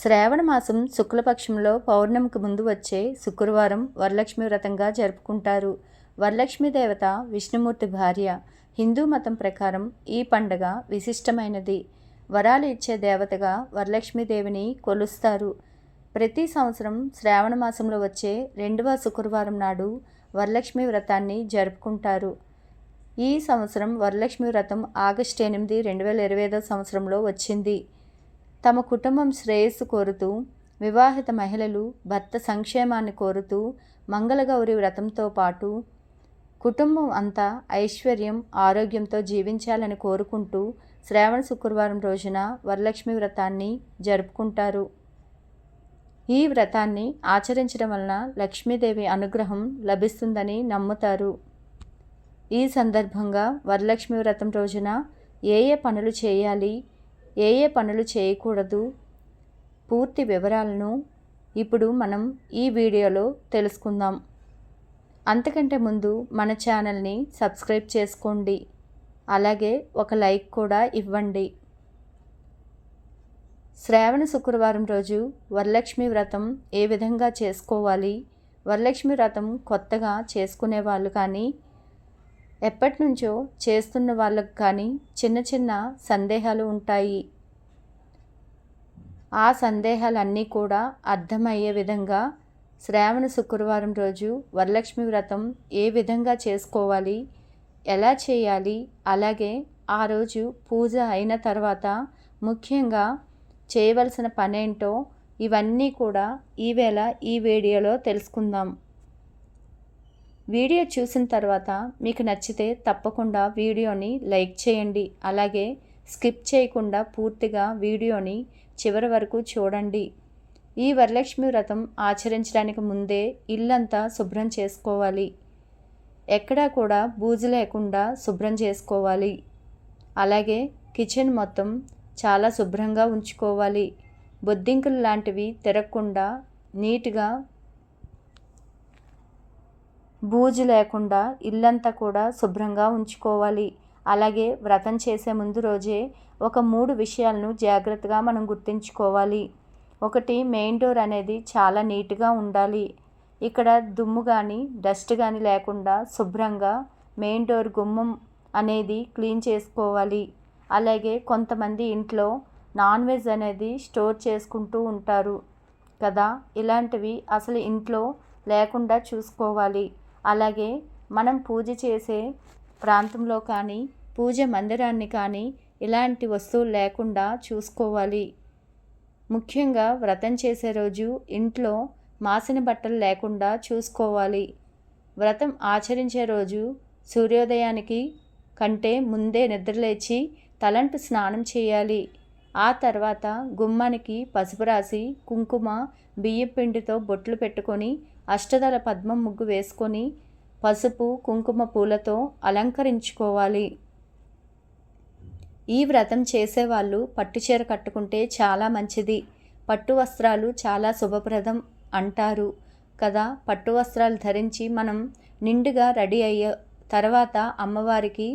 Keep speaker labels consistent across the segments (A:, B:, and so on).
A: శ్రావణ మాసం శుక్లపక్షంలో పౌర్ణమికి ముందు వచ్చే శుక్రవారం వరలక్ష్మి వ్రతంగా జరుపుకుంటారు. వరలక్ష్మి దేవత విష్ణుమూర్తి భార్య హిందూ మతం ప్రకారం ఈ పండగ విశిష్టమైనది. వరాలు ఇచ్చే దేవతగా వరలక్ష్మీదేవిని కొలుస్తారు. ప్రతి సంవత్సరం శ్రావణ మాసంలో వచ్చే రెండవ శుక్రవారం నాడు వరలక్ష్మి వ్రతాన్ని జరుపుకుంటారు. ఈ సంవత్సరం వరలక్ష్మి వ్రతం ఆగస్టు ఎనిమిది రెండు వేల ఇరవై ఐదో సంవత్సరంలో వచ్చింది. తమ కుటుంబం శ్రేయస్సు కోరుతూ వివాహిత మహిళలు భర్త సంక్షేమాన్ని కోరుతూ మంగళగౌరి వ్రతంతో పాటు కుటుంబం అంతా ఐశ్వర్యం ఆరోగ్యంతో జీవించాలని కోరుకుంటూ శ్రావణ శుక్రవారం రోజున వరలక్ష్మి వ్రతాన్ని జరుపుకుంటారు. ఈ వ్రతాన్ని ఆచరించడం వలన లక్ష్మీదేవి అనుగ్రహం లభిస్తుందని నమ్ముతారు. ఈ సందర్భంగా వరలక్ష్మి వ్రతం రోజున ఏ ఏ పనులు చేయాలి ఏ ఏ పనులు చేయకూడదు? పూర్తి వివరాలను ఇప్పుడు మనం ఈ వీడియోలో తెలుసుకుందాం. అంతకంటే ముందు మన ఛానల్ని సబ్స్క్రైబ్ చేసుకోండి. అలాగే ఒక లైక్ కూడా ఇవ్వండి. శ్రావణ శుక్రవారం రోజు వరలక్ష్మి వ్రతం ఏ విధంగా చేసుకోవాలి? వరలక్ష్మి వ్రతం కొత్తగా చేసుకునే వాళ్ళు కానీ ఎప్పటి నుంచో చేస్తున్న వాళ్ళకు కానీ చిన్న చిన్న సందేహాలు ఉంటాయి. ఆ సందేహాలన్నీ కూడా అర్థమయ్యే విధంగా శ్రావణ శుక్రవారం రోజు వరలక్ష్మి వ్రతం ఏ విధంగా చేసుకోవాలి ఎలా చేయాలి అలాగే ఆ రోజు పూజ అయిన తర్వాత ముఖ్యంగా చేయవలసిన పనేంటో ఇవన్నీ కూడా ఈవేళ ఈ వీడియోలో తెలుసుకుందాం. వీడియో చూసిన తర్వాత మీకు నచ్చితే తప్పకుండా వీడియోని లైక్ చేయండి. అలాగే స్కిప్ చేయకుండా పూర్తిగా వీడియోని చివరి వరకు చూడండి. ఈ వరలక్ష్మి వ్రతం ఆచరించడానికి ముందే ఇల్లంతా శుభ్రం చేసుకోవాలి. ఎక్కడా కూడా బూజు లేకుండా శుభ్రం చేసుకోవాలి. అలాగే కిచెన్ మొత్తం చాలా శుభ్రంగా ఉంచుకోవాలి. బొద్దింకలు లాంటివి తిరగకుండా నీట్గా బూజు లేకుండా ఇల్లంతా కూడా శుభ్రంగా ఉంచుకోవాలి. అలాగే వ్రతం చేసే ముందు రోజే ఒక మూడు విషయాలను జాగ్రత్తగా మనం గుర్తుంచుకోవాలి. ఒకటి మెయిన్ డోర్ అనేది చాలా నీట్గా ఉండాలి. ఇక్కడ దుమ్ము కానీ డస్ట్ కానీ లేకుండా శుభ్రంగా మెయిన్ డోర్ గుమ్మం అనేది క్లీన్ చేసుకోవాలి. అలాగే కొంతమంది ఇంట్లో నాన్ వెజ్ అనేది స్టోర్ చేసుకుంటూ ఉంటారు కదా. ఇలాంటివి అసలు ఇంట్లో లేకుండా చూసుకోవాలి. అలాగే మనం పూజ చేసే ప్రాంతంలో కానీ పూజ మందిరాన్ని కానీ ఇలాంటి వస్తువులు లేకుండా చూసుకోవాలి. ముఖ్యంగా వ్రతం చేసే రోజు ఇంట్లో మాసిన బట్టలు లేకుండా చూసుకోవాలి. వ్రతం ఆచరించే రోజు సూర్యోదయానికి కంటే ముందే నిద్రలేచి తలంటు స్నానం చేయాలి. ఆ తర్వాత గుమ్మానికి పసుపు రాసి కుంకుమ బియ్యం పిండితో బొట్లు పెట్టుకొని అష్టదళ పద్మం ముగ్గు వేసుకొని పసుపు కుంకుమ పూలతో అలంకరించుకోవాలి. ఈ వ్రతం చేసేవాళ్ళు పట్టుచీర కట్టుకుంటే చాలా మంచిది. పట్టు వస్త్రాలు చాలా శుభప్రదం అంటారు కదా. పట్టు వస్త్రాలు ధరించి మనం నిండుగా రెడీ అయ్యే తర్వాత అమ్మవారికి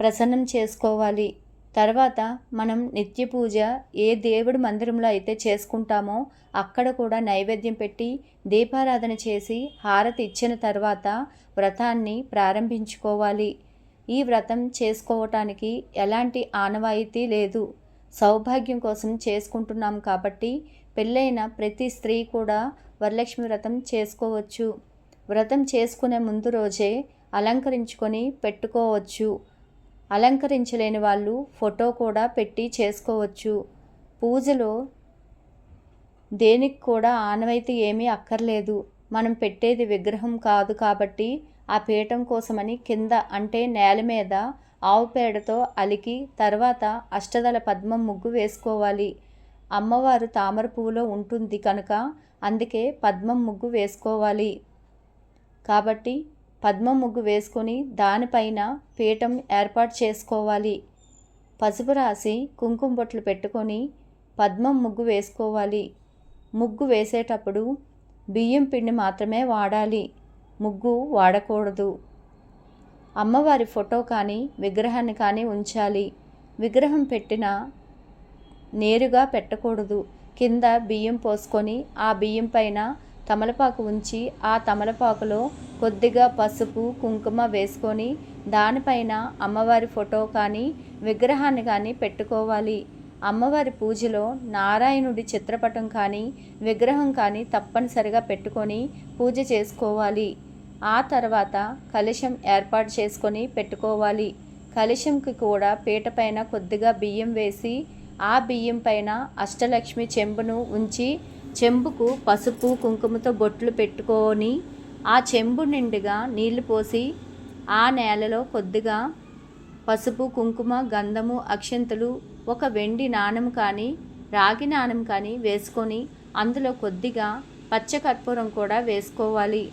A: ప్రసన్నం చేసుకోవాలి. తర్వాత మనం నిత్య పూజ ఏ దేవుడి మందిరంలో అయితే చేసుకుంటామో అక్కడ కూడా నైవేద్యం పెట్టి దీపారాధన చేసి హారతి ఇచ్చిన తర్వాత వ్రతాన్ని ప్రారంభించుకోవాలి. ఈ వ్రతం చేసుకోవటానికి ఎలాంటి ఆనవాయితీ లేదు. సౌభాగ్యం కోసం చేసుకుంటున్నాం కాబట్టి పెళ్ళైన ప్రతి స్త్రీ కూడా వరలక్ష్మి వ్రతం చేసుకోవచ్చు. వ్రతం చేసుకునే ముందు రోజే అలంకరించుకొని పెట్టుకోవచ్చు. అలంకరించలేని వాళ్ళు ఫోటో కూడా పెట్టి చేసుకోవచ్చు. పూజలో దేనికి కూడా ఆనవాయితీ ఏమీ అక్కర్లేదు. మనం పెట్టేది విగ్రహం కాదు కాబట్టి ఆ పీఠం కోసమని కింద అంటే నేల మీద ఆవు పేడతో అలికి తర్వాత అష్టదళ పద్మం ముగ్గు వేసుకోవాలి. అమ్మవారు తామర పువ్వులో ఉంటుంది కనుక అందుకే పద్మం ముగ్గు వేసుకోవాలి. కాబట్టి పద్మం ముగ్గు వేసుకొని దానిపైన పీఠం ఏర్పాటు చేసుకోవాలి. పసుపు రాసి కుంకుమ బొట్లు పెట్టుకొని పద్మం ముగ్గు వేసుకోవాలి. ముగ్గు వేసేటప్పుడు బియ్యం పిండి మాత్రమే వాడాలి. ముగ్గు వాడకూడదు. అమ్మవారి ఫోటో కానీ విగ్రహాన్ని కానీ ఉంచాలి. విగ్రహం పెట్టిన నేరుగా పెట్టకూడదు. కింద బియ్యం పోసుకొని ఆ బియ్యం పైన తమలపాకు ఉంచి ఆ తమలపాకులో కొద్దిగా పసుపు కుంకుమ వేసుకొని దానిపైన అమ్మవారి ఫోటో కానీ విగ్రహాన్ని కానీ పెట్టుకోవాలి. అమ్మవారి పూజలో నారాయణుడి చిత్రపటం కానీ విగ్రహం కానీ తప్పనిసరిగా పెట్టుకొని పూజ చేసుకోవాలి. ఆ తర్వాత కలశం ఏర్పాటు చేసుకొని పెట్టుకోవాలి. కలశంకి కూడా పీట పైన కొద్దిగా బియ్యం వేసి ఆ బియ్యం పైన అష్టలక్ష్మి చెంబును ఉంచి చెంబుకు పసుపు కుంకుమతో బొట్లు పెట్టుకొని ఆ చెంబు నిండుగా నీళ్ళు పోసి ఆ నేలలో కొద్దిగా పసుపు కుంకుమ గంధము అక్షంతలు ఒక వెండి నాణం కానీ రాగి నాణం కానీ వేసుకొని అందులో కొద్దిగా పచ్చకర్పూరం కూడా వేసుకోవాలి.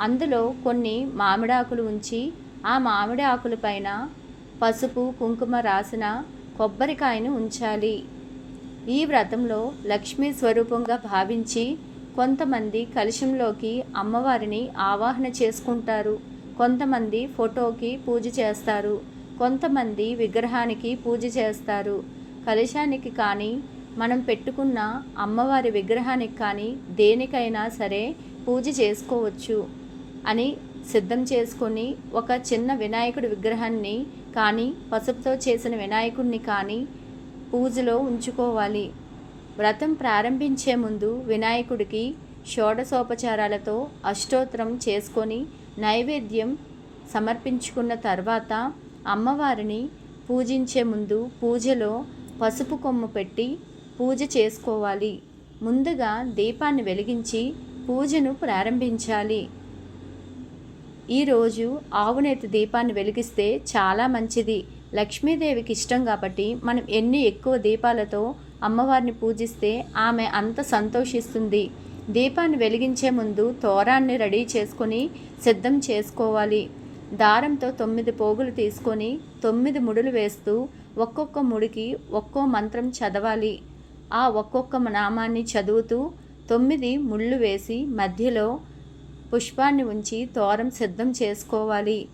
A: అందులో కొన్ని మామిడాకులు ఉంచి ఆ మామిడి ఆకుల పైన పసుపు కుంకుమ రాసిన కొబ్బరికాయను ఉంచాలి. ఈ వ్రతంలో లక్ష్మీ స్వరూపంగా భావించి కొంతమంది కలశంలోకి అమ్మవారిని ఆవాహన చేసుకుంటారు. కొంతమంది ఫోటోకి పూజ చేస్తారు. కొంతమంది విగ్రహానికి పూజ చేస్తారు. కలశానికి కానీ మనం పెట్టుకున్న అమ్మవారి విగ్రహానికి కానీ దేనికైనా సరే పూజ చేసుకోవచ్చు అని సిద్ధం చేసుకొని ఒక చిన్న వినాయకుడి విగ్రహాన్ని కానీ పసుపుతో చేసిన వినాయకుడిని కానీ పూజలో ఉంచుకోవాలి. వ్రతం ప్రారంభించే ముందు వినాయకుడికి షోడశోపచారాలతో అష్టోత్తరం చేసుకొని నైవేద్యం సమర్పించుకున్న తర్వాత అమ్మవారిని పూజించే ముందు పూజలో పసుపు కొమ్ము పెట్టి పూజ చేసుకోవాలి. ముందుగా దీపాన్ని వెలిగించి పూజను ప్రారంభించాలి. ఈరోజు ఆవునేతి దీపాన్ని వెలిగిస్తే చాలా మంచిది. లక్ష్మీదేవికి ఇష్టం కాబట్టి మనం ఎన్ని ఎక్కువ దీపాలతో అమ్మవారిని పూజిస్తే ఆమె అంత సంతోషిస్తుంది. దీపాన్ని వెలిగించే ముందు తోరాన్ని రెడీ చేసుకొని సిద్ధం చేసుకోవాలి. దారంతో తొమ్మిది పోగులు తీసుకొని తొమ్మిది ముడులు వేస్తూ ఒక్కొక్క ముడికి ఒక్కో మంత్రం చదవాలి. ఆ ఒక్కొక్క నామాన్ని చదువుతూ తొమ్మిది ముళ్ళు వేసి మధ్యలో పుష్పాన్ని ఉంచి తోరం సిద్ధం చేసుకోవాలి.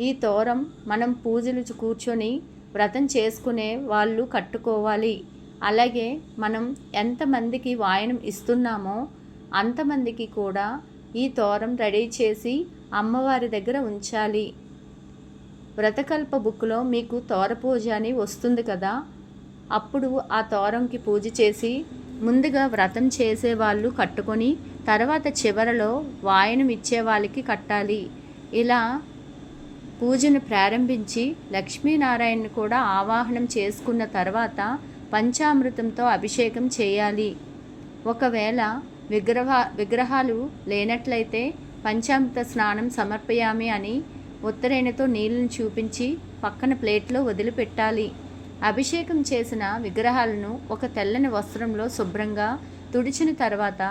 A: ఈ తోరం మనం పూజలు కూర్చొని వ్రతం చేసుకునే వాళ్ళు కట్టుకోవాలి. అలాగే మనం ఎంతమందికి వాయనం ఇస్తున్నామో అంతమందికి కూడా ఈ తోరం రెడీ చేసి అమ్మవారి దగ్గర ఉంచాలి. వ్రతకల్ప బుక్లో మీకు తోర పూజ అని వస్తుంది కదా? అప్పుడు ఆ తోరంకి పూజ చేసి ముందుగా వ్రతం చేసేవాళ్ళు కట్టుకొని తర్వాత చివరలో వాయనం ఇచ్చే వాళ్ళకి కట్టాలి. ఇలా పూజను ప్రారంభించి లక్ష్మీనారాయణను కూడా ఆవాహనం చేసుకున్న తర్వాత పంచామృతంతో అభిషేకం చేయాలి. ఒకవేళ విగ్రహ విగ్రహాలు లేనట్లయితే పంచామృత స్నానం సమర్పయామి అని ఉత్తరేణతో నీళ్ళను చూపించి పక్కన ప్లేట్లో వదిలిపెట్టాలి. అభిషేకం చేసిన విగ్రహాలను ఒక తెల్లని వస్త్రంలో శుభ్రంగా తుడిచిన తర్వాత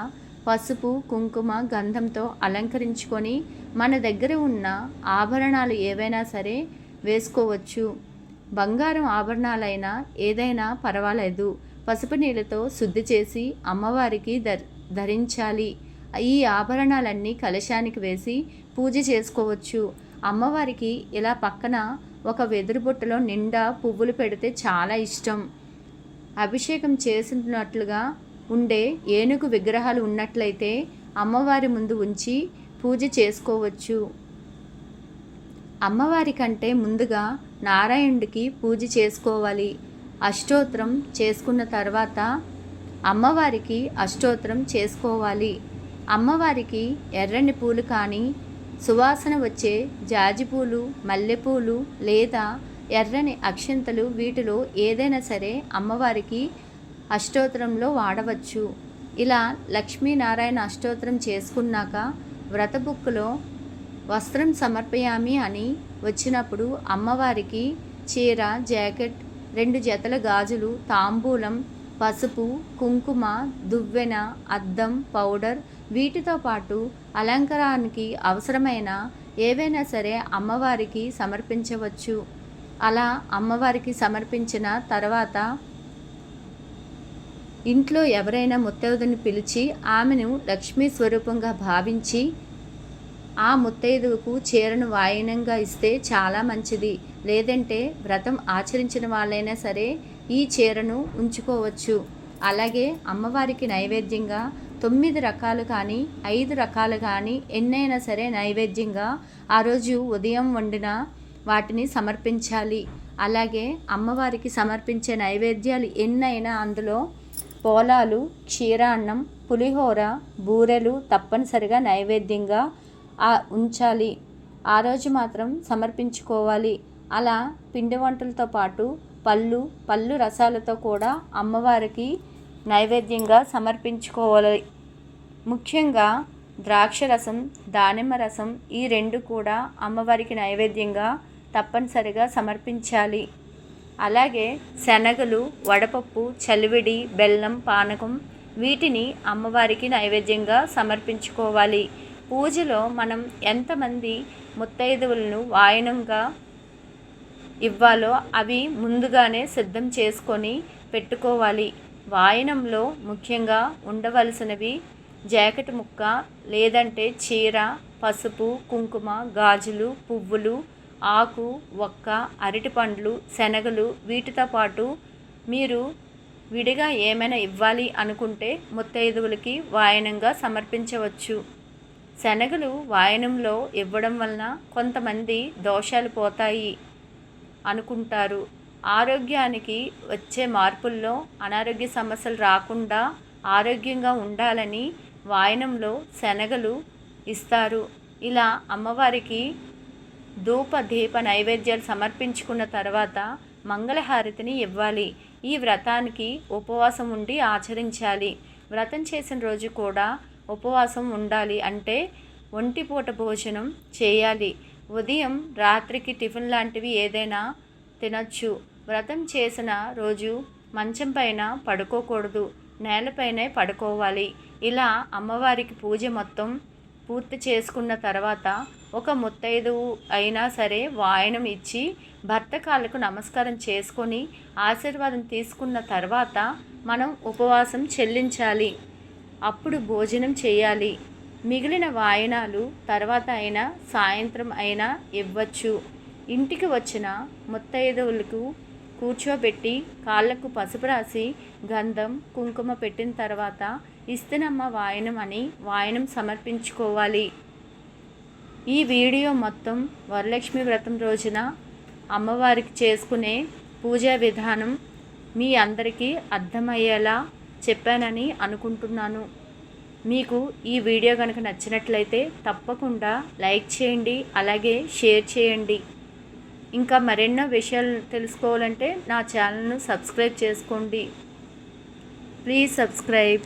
A: పసుపు కుంకుమ గంధంతో అలంకరించుకొని మన దగ్గర ఉన్న ఆభరణాలు ఏవైనా సరే వేసుకోవచ్చు. బంగారం ఆభరణాలైనా ఏదైనా పర్వాలేదు. పసుపు నీళ్ళతో శుద్ధి చేసి అమ్మవారికి ధరించాలి. ఈ ఆభరణాలన్నీ కలశానికి వేసి పూజ చేసుకోవచ్చు. అమ్మవారికి ఇలా పక్కన ఒక వెదురు బుట్టలో నిండా పువ్వులు పెడితే చాలా ఇష్టం. అభిషేకం చేసినట్లుగా ఉండే ఏనుగు విగ్రహాలు ఉన్నట్లయితే అమ్మవారి ముందు ఉంచి పూజ చేసుకోవచ్చు. అమ్మవారి కంటే ముందుగా నారాయణుడికి పూజ చేసుకోవాలి. అష్టోత్రం చేసుకున్న తర్వాత అమ్మవారికి అష్టోత్రం చేసుకోవాలి. అమ్మవారికి ఎర్రని పూలు కానీ సువాసన వచ్చే జాజిపూలు మల్లెపూలు లేదా ఎర్రని అక్షంతలు వీటిలో ఏదైనా సరే అమ్మవారికి అష్టోత్రంలో వాడవచ్చు. ఇలా లక్ష్మీనారాయణ అష్టోత్రం చేసుకున్నాక వ్రత బుక్లో వస్త్రం సమర్పయామి అని వచ్చినప్పుడు అమ్మవారికి చీర జాకెట్ రెండు జతల గాజులు తాంబూలం పసుపు కుంకుమ దువ్వెన అద్దం పౌడర్ వీటితో పాటు అలంకారానికి అవసరమైన ఏవైనా సరే అమ్మవారికి సమర్పించవచ్చు. అలా అమ్మవారికి సమర్పించిన తర్వాత ఇంట్లో ఎవరైనా ముత్తైదుని పిలిచి ఆమెను లక్ష్మీ స్వరూపంగా భావించి ఆ ముత్తైదువుకు చీరను వాయనంగా ఇస్తే చాలా మంచిది. లేదంటే వ్రతం ఆచరించిన వాళ్ళైనా సరే ఈ చీరను ఉంచుకోవచ్చు. అలాగే అమ్మవారికి నైవేద్యంగా తొమ్మిది రకాలు కానీ ఐదు రకాలు కానీ ఎన్నైనా సరే నైవేద్యంగా ఆ రోజు ఉదయం వండిన వాటిని సమర్పించాలి. అలాగే అమ్మవారికి సమర్పించే నైవేద్యాలు ఎన్నైనా అందులో పోలాలు క్షీరాన్నం పులిహోర బూరెలు తప్పనిసరిగా నైవేద్యంగా ఉంచాలి. ఆ రోజు మాత్రం సమర్పించుకోవాలి. అలా పిండి వంటలతో పాటు పళ్ళు పళ్ళు రసాలతో కూడా అమ్మవారికి నైవేద్యంగా సమర్పించుకోవాలి. ముఖ్యంగా ద్రాక్ష రసం దానిమ్మ రసం ఈ రెండు కూడా అమ్మవారికి నైవేద్యంగా తప్పనిసరిగా సమర్పించాలి. అలాగే శనగలు వడపప్పు చలివిడి బెల్లం పానకం వీటిని అమ్మవారికి నైవేద్యంగా సమర్పించుకోవాలి. పూజలో మనం ఎంతమంది ముత్తైదువులను వాయనంగా ఇవ్వాలో అవి ముందుగానే సిద్ధం చేసుకొని పెట్టుకోవాలి. వాయనంలో ముఖ్యంగా ఉండవలసినవి జాకెట్ ముక్క లేదంటే చీర పసుపు కుంకుమ గాజులు పువ్వులు ఆకు ఒక్క అరటిపండ్లు శనగలు వీటితో పాటు మీరు విడిగా ఏమైనా ఇవ్వాలి అనుకుంటే ముత్తైదువులకి వాయనంగా సమర్పించవచ్చు. శనగలు వాయనంలో ఇవ్వడం వలన కొంతమంది దోషాలు పోతాయి అనుకుంటారు. ఆరోగ్యానికి వచ్చే మార్పుల్లో అనారోగ్య సమస్యలు రాకుండా ఆరోగ్యంగా ఉండాలని వాయనంలో శనగలు ఇస్తారు. ఇలా అమ్మవారికి ధూప దీప నైవేద్యాలు సమర్పించుకున్న తర్వాత మంగళహారతిని ఇవ్వాలి. ఈ వ్రతానికి ఉపవాసం ఉండి ఆచరించాలి. వ్రతం చేసిన రోజు కూడా ఉపవాసం ఉండాలి అంటే ఒంటిపూట భోజనం చేయాలి. ఉదయం రాత్రికి టిఫిన్ లాంటివి ఏదైనా తినచ్చు. వ్రతం చేసిన రోజు మంచం పైన పడుకోకూడదు. నేలపైనే పడుకోవాలి. ఇలా అమ్మవారికి పూజ మొత్తం పూర్తి చేసుకున్న తర్వాత ఒక ముత్తైదువు అయినా సరే వాయనం ఇచ్చి భర్త కాళ్ళకు నమస్కారం చేసుకొని ఆశీర్వాదం తీసుకున్న తర్వాత మనం ఉపవాసం చెల్లించాలి. అప్పుడు భోజనం చేయాలి. మిగిలిన వాయనాలు తర్వాత అయినా సాయంత్రం అయినా ఇవ్వచ్చు. ఇంటికి వచ్చిన ముత్తైదువులకు కూర్చోబెట్టి కాళ్ళకు పసుపు రాసి గంధం కుంకుమ పెట్టిన తర్వాత ఇస్తనమ్మ వాయనం అని వాయనం సమర్పించుకోవాలి. ఈ వీడియో మొత్తం వరలక్ష్మి వ్రతం రోజున అమ్మవారికి చేసుకునే పూజా విధానం మీ అందరికీ అర్థమయ్యేలా చెప్పానని అనుకుంటున్నాను. మీకు ఈ వీడియో కనుక నచ్చినట్లయితే తప్పకుండా లైక్ చేయండి అలాగే షేర్ చేయండి. ఇంకా మరెన్నో విషయాలు తెలుసుకోవాలంటే నా ఛానల్ను సబ్స్క్రైబ్ చేసుకోండి. Please subscribe.